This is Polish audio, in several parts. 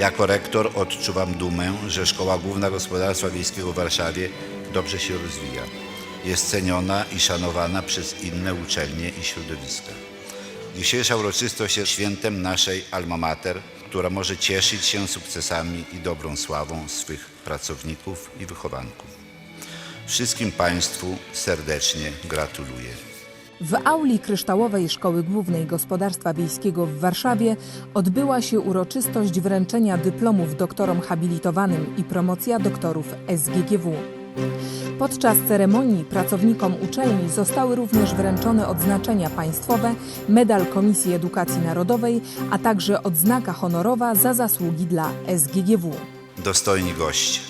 Jako rektor odczuwam dumę, że Szkoła Główna Gospodarstwa Wiejskiego w Warszawie dobrze się rozwija. Jest ceniona i szanowana przez inne uczelnie i środowiska. Dzisiejsza uroczystość jest świętem naszej alma mater, która może cieszyć się sukcesami i dobrą sławą swych pracowników i wychowanków. Wszystkim Państwu serdecznie gratuluję. W auli kryształowej Szkoły Głównej Gospodarstwa Wiejskiego w Warszawie odbyła się uroczystość wręczenia dyplomów doktorom habilitowanym i promocja doktorów SGGW. Podczas ceremonii pracownikom uczelni zostały również wręczone odznaczenia państwowe, medal Komisji Edukacji Narodowej, a także odznaka honorowa za zasługi dla SGGW. Dostojni goście.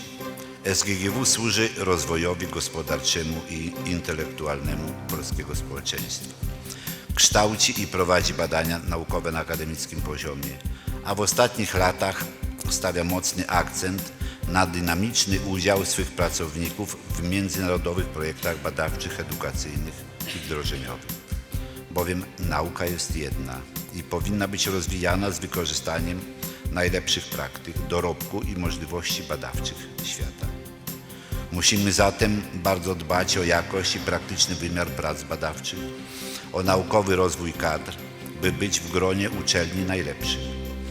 SGGW służy rozwojowi gospodarczemu i intelektualnemu polskiego społeczeństwa. Kształci i prowadzi badania naukowe na akademickim poziomie, a w ostatnich latach stawia mocny akcent na dynamiczny udział swych pracowników w międzynarodowych projektach badawczych, edukacyjnych i wdrożeniowych. Bowiem nauka jest jedna i powinna być rozwijana z wykorzystaniem najlepszych praktyk, dorobku i możliwości badawczych świata. Musimy zatem bardzo dbać o jakość i praktyczny wymiar prac badawczych, o naukowy rozwój kadr, by być w gronie uczelni najlepszych.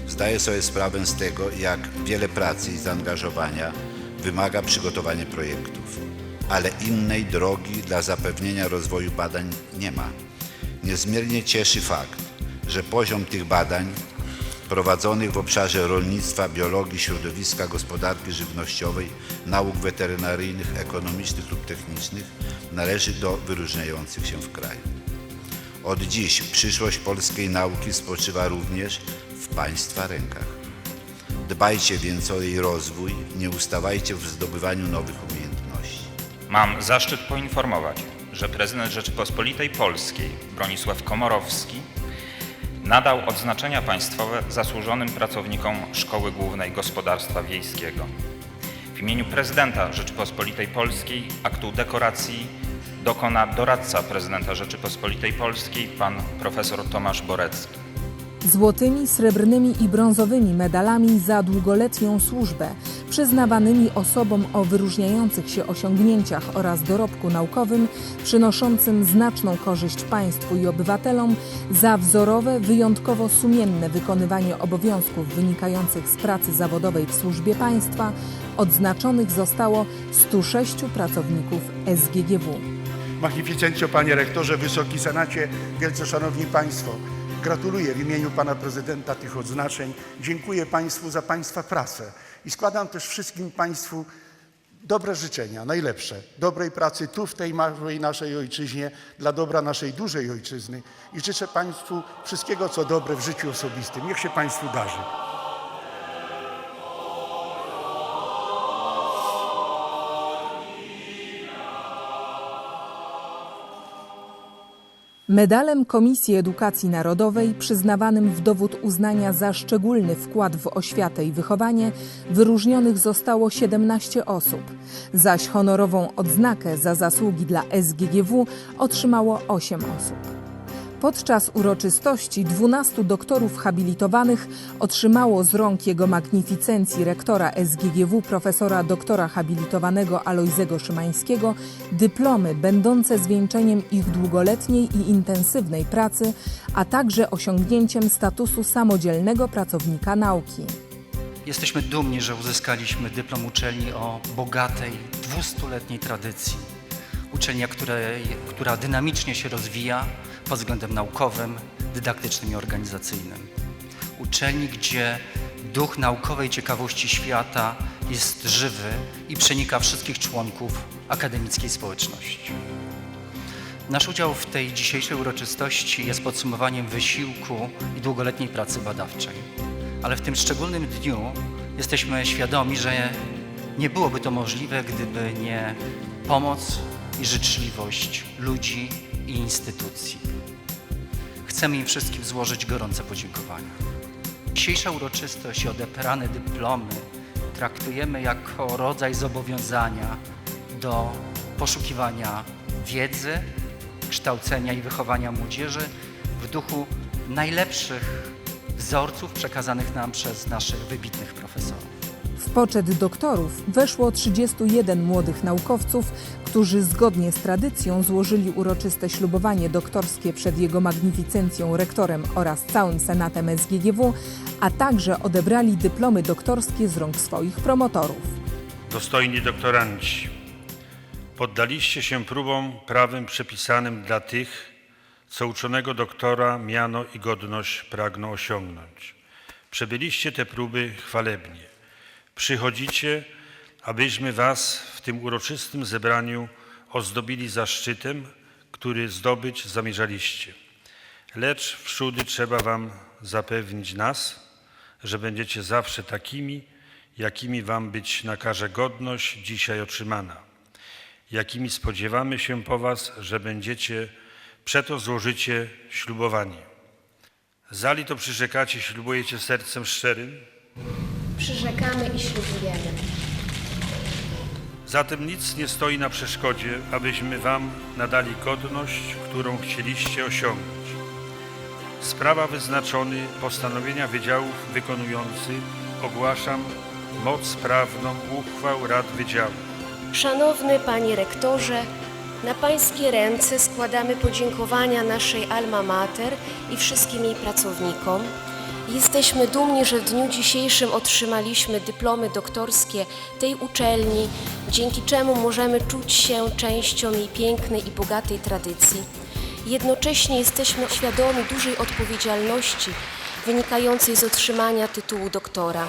Zdaję sobie sprawę z tego, jak wiele pracy i zaangażowania wymaga przygotowanie projektów, ale innej drogi dla zapewnienia rozwoju badań nie ma. Niezmiernie cieszy fakt, że poziom tych badań prowadzonych w obszarze rolnictwa, biologii, środowiska, gospodarki żywnościowej, nauk weterynaryjnych, ekonomicznych lub technicznych należy do wyróżniających się w kraju. Od dziś przyszłość polskiej nauki spoczywa również w Państwa rękach. Dbajcie więc o jej rozwój, nie ustawajcie w zdobywaniu nowych umiejętności. Mam zaszczyt poinformować, że prezydent Rzeczypospolitej Polskiej Bronisław Komorowski nadał odznaczenia państwowe zasłużonym pracownikom Szkoły Głównej Gospodarstwa Wiejskiego. W imieniu prezydenta Rzeczypospolitej Polskiej aktu dekoracji dokona doradca prezydenta Rzeczypospolitej Polskiej pan profesor Tomasz Borecki. Złotymi, srebrnymi i brązowymi medalami za długoletnią służbę, przyznawanymi osobom o wyróżniających się osiągnięciach oraz dorobku naukowym, przynoszącym znaczną korzyść państwu i obywatelom, za wzorowe, wyjątkowo sumienne wykonywanie obowiązków wynikających z pracy zawodowej w służbie państwa, odznaczonych zostało 106 pracowników SGGW. Magnificencjo, panie rektorze, wysoki senacie, wielce szanowni państwo. Gratuluję w imieniu pana prezydenta tych odznaczeń. Dziękuję państwu za państwa pracę i składam też wszystkim państwu dobre życzenia, najlepsze, dobrej pracy tu w tej małej naszej ojczyźnie, dla dobra naszej dużej ojczyzny i życzę państwu wszystkiego, co dobre w życiu osobistym. Niech się państwu darzy. Medalem Komisji Edukacji Narodowej, przyznawanym w dowód uznania za szczególny wkład w oświatę i wychowanie, wyróżnionych zostało 17 osób, zaś honorową odznakę za zasługi dla SGGW otrzymało 8 osób. Podczas uroczystości 12 doktorów habilitowanych otrzymało z rąk jego magnificencji rektora SGGW profesora doktora habilitowanego Alojzego Szymańskiego dyplomy będące zwieńczeniem ich długoletniej i intensywnej pracy, a także osiągnięciem statusu samodzielnego pracownika nauki. Jesteśmy dumni, że uzyskaliśmy dyplom uczelni o bogatej, dwustuletniej tradycji. Uczelnia, która dynamicznie się rozwija pod względem naukowym, dydaktycznym i organizacyjnym. Uczelni, gdzie duch naukowej ciekawości świata jest żywy i przenika wszystkich członków akademickiej społeczności. Nasz udział w tej dzisiejszej uroczystości jest podsumowaniem wysiłku i długoletniej pracy badawczej. Ale w tym szczególnym dniu jesteśmy świadomi, że nie byłoby to możliwe, gdyby nie pomoc i życzliwość ludzi i instytucji. Chcemy im wszystkim złożyć gorące podziękowania. Dzisiejsza uroczystość i odebrane dyplomy traktujemy jako rodzaj zobowiązania do poszukiwania wiedzy, kształcenia i wychowania młodzieży w duchu najlepszych wzorców przekazanych nam przez naszych wybitnych profesorów. W poczet doktorów weszło 31 młodych naukowców, którzy zgodnie z tradycją złożyli uroczyste ślubowanie doktorskie przed jego magnificencją rektorem oraz całym senatem SGGW, a także odebrali dyplomy doktorskie z rąk swoich promotorów. Dostojni doktoranci, poddaliście się próbom prawem przepisanym dla tych, co uczonego doktora miano i godność pragną osiągnąć. Przebyliście te próby chwalebnie. Przychodzicie, abyśmy was w tym uroczystym zebraniu ozdobili zaszczytem, który zdobyć zamierzaliście. Lecz wprzódy trzeba wam zapewnić nas, że będziecie zawsze takimi, jakimi wam być nakaże godność dzisiaj otrzymana, jakimi spodziewamy się po was, że będziecie przeto złożycie ślubowanie. Zali to przyrzekacie, ślubujecie sercem szczerym, Przyrzekamy i ślubujemy. zatem nic nie stoi na przeszkodzie, abyśmy wam nadali godność, którą chcieliście osiągnąć. Sprawa wyznaczony postanowienia wydziałów wykonujący ogłaszam moc prawną uchwał rad wydziałów. Szanowny Panie Rektorze, na Pańskie ręce składamy podziękowania naszej Alma Mater i wszystkim jej pracownikom. Jesteśmy dumni, że w dniu dzisiejszym otrzymaliśmy dyplomy doktorskie tej uczelni, dzięki czemu możemy czuć się częścią jej pięknej i bogatej tradycji. Jednocześnie jesteśmy świadomi dużej odpowiedzialności wynikającej z otrzymania tytułu doktora.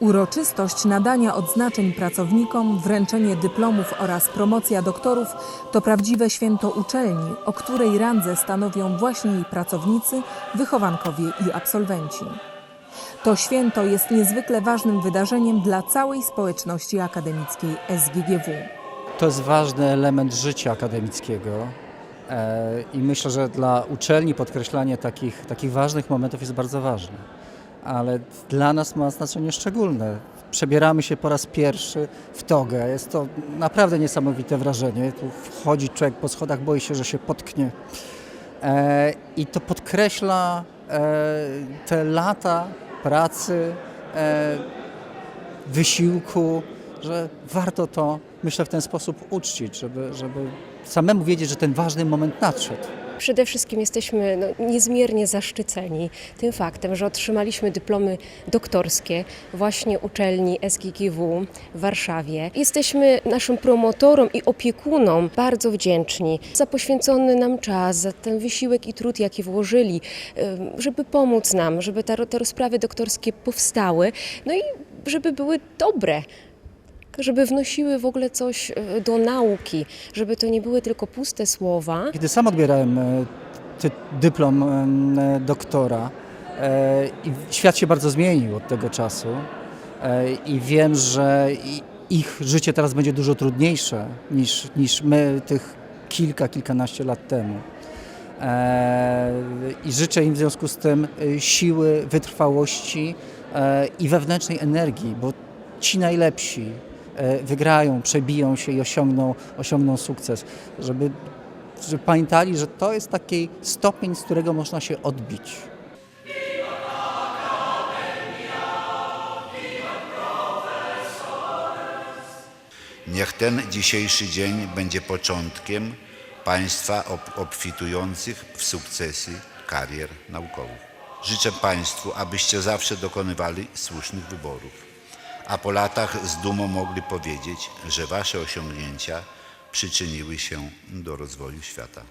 Uroczystość nadania odznaczeń pracownikom, wręczenie dyplomów oraz promocja doktorów to prawdziwe święto uczelni, o której randze stanowią właśnie jej pracownicy, wychowankowie i absolwenci. To święto jest niezwykle ważnym wydarzeniem dla całej społeczności akademickiej SGGW. To jest ważny element życia akademickiego e, i myślę, że dla uczelni podkreślanie takich, takich ważnych momentów jest bardzo ważne. Ale dla nas ma znaczenie szczególne. Przebieramy się po raz pierwszy w togę. Jest to naprawdę niesamowite wrażenie. Tu wchodzi człowiek po schodach, boi się, że się potknie. E, I to podkreśla e, te lata pracy, e, wysiłku, że warto to, myślę, w ten sposób uczcić, żeby, żeby samemu wiedzieć, że ten ważny moment nadszedł. Przede wszystkim jesteśmy no, niezmiernie zaszczyceni tym faktem, że otrzymaliśmy dyplomy doktorskie właśnie uczelni SGGW w Warszawie. Jesteśmy naszym promotorom i opiekunom bardzo wdzięczni za poświęcony nam czas, za ten wysiłek i trud, jaki włożyli, żeby pomóc nam, żeby te, te rozprawy doktorskie powstały, no i żeby były dobre żeby wnosiły w ogóle coś e, do nauki, żeby to nie były tylko puste słowa, Kiedy sam odbierałem e, dyplom e, doktora i świat się bardzo zmienił od tego czasu i wiem, że ich życie teraz będzie dużo trudniejsze niż, niż my tych kilka, kilkanaście lat temu. I życzę im w związku z tym siły, wytrwałości i wewnętrznej energii, bo ci najlepsi wygrają, przebiją się i osiągną, osiągną sukces, żeby, żeby pamiętali, że to jest taki stopień, z którego można się odbić. Niech ten dzisiejszy dzień będzie początkiem Państwa ob- obfitujących w sukcesy karier naukowych. Życzę Państwu, abyście zawsze dokonywali słusznych wyborów, a po latach z dumą mogli powiedzieć, że Wasze osiągnięcia przyczyniły się do rozwoju świata.